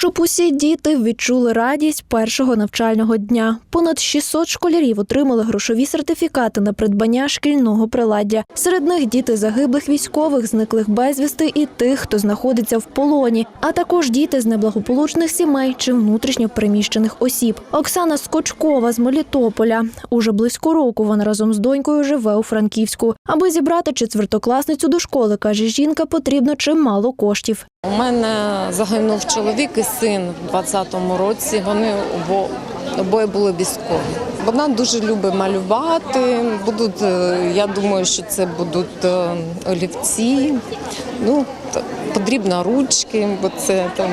Щоб усі діти відчули радість першого навчального дня. Понад 600 школярів отримали грошові сертифікати на придбання шкільного приладдя. Серед них діти загиблих військових, зниклих безвісти і тих, хто знаходиться в полоні, а також діти з неблагополучних сімей чи внутрішньо переміщених осіб. Оксана Скочкова з Мелітополя. Уже близько року вона разом з донькою живе у Франківську. Аби зібрати четвертокласницю до школи, каже жінка, потрібно чимало коштів. У мене загинув чоловік і син в 20-му році. Вони обо, обоє були військові. Вона дуже любить малювати. Будуть, е, я думаю, що це будуть е, олівці. Ну, потрібно ручки, бо це там.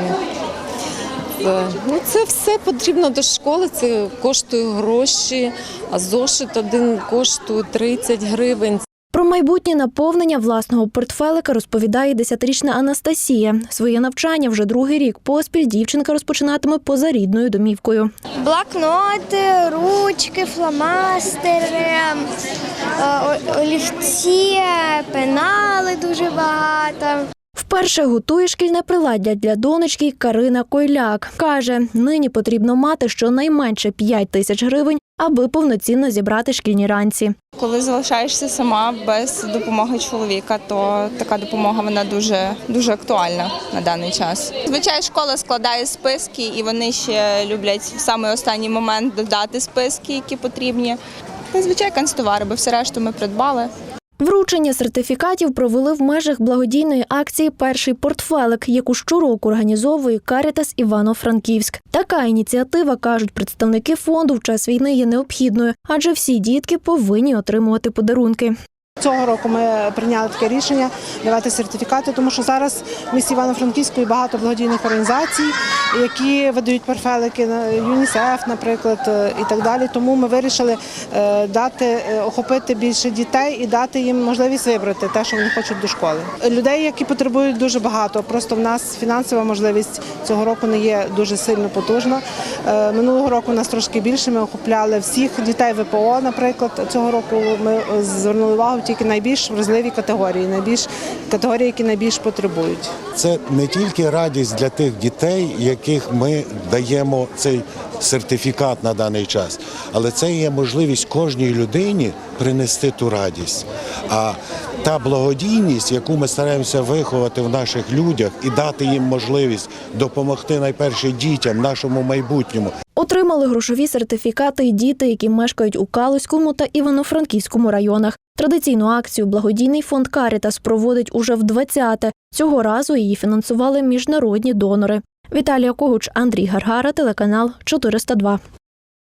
Це, ну, це все потрібно до школи, це коштує гроші, а зошит один коштує 30 гривень. Про майбутнє наповнення власного портфелика розповідає десятирічна Анастасія. Своє навчання вже другий рік поспіль дівчинка розпочинатиме поза рідною домівкою. Блокноти, ручки, фломастери, е, олівці, пенали дуже багато. Вперше готує шкільне приладдя для донечки Карина Койляк. Каже, нині потрібно мати щонайменше 5 тисяч гривень, аби повноцінно зібрати шкільні ранці. Коли залишаєшся сама без допомоги чоловіка, то така допомога вона дуже дуже актуальна на даний час. Звичайно, школа складає списки, і вони ще люблять в самий останній момент додати списки, які потрібні. Зазвичай канцтовари, бо все решту ми придбали. Вручення сертифікатів провели в межах благодійної акції Перший портфелик, яку щороку організовує Карітас Івано-Франківськ. Така ініціатива кажуть представники фонду в час війни є необхідною, адже всі дітки повинні отримувати подарунки. Цього року ми прийняли таке рішення давати сертифікати, тому що зараз в місті Івано-Франківську є багато благодійних організацій, які видають перфелики ЮНІСЕФ, наприклад, е, і так далі. Тому ми вирішили е, дати е, охопити більше дітей і дати їм можливість вибрати те, що вони хочуть до школи. Людей, які потребують дуже багато. Просто в нас фінансова можливість цього року не є дуже сильно потужна. Минулого року у нас трошки більше. Ми охопляли всіх дітей ВПО, наприклад. Цього року ми звернули увагу тільки найбільш вразливі категорії, найбільш категорії, які найбільш потребують. Це не тільки радість для тих дітей, яких ми даємо цей сертифікат на даний час, але це є можливість кожній людині принести ту радість. А та благодійність, яку ми стараємося виховати в наших людях і дати їм можливість допомогти найперше дітям, нашому майбутньому. Отримали грошові сертифікати й діти, які мешкають у Калузькому та Івано-Франківському районах. Традиційну акцію благодійний фонд Карітас проводить уже в 20-те. Цього разу її фінансували міжнародні донори. Віталія Когуч, Андрій Гаргара, телеканал 402.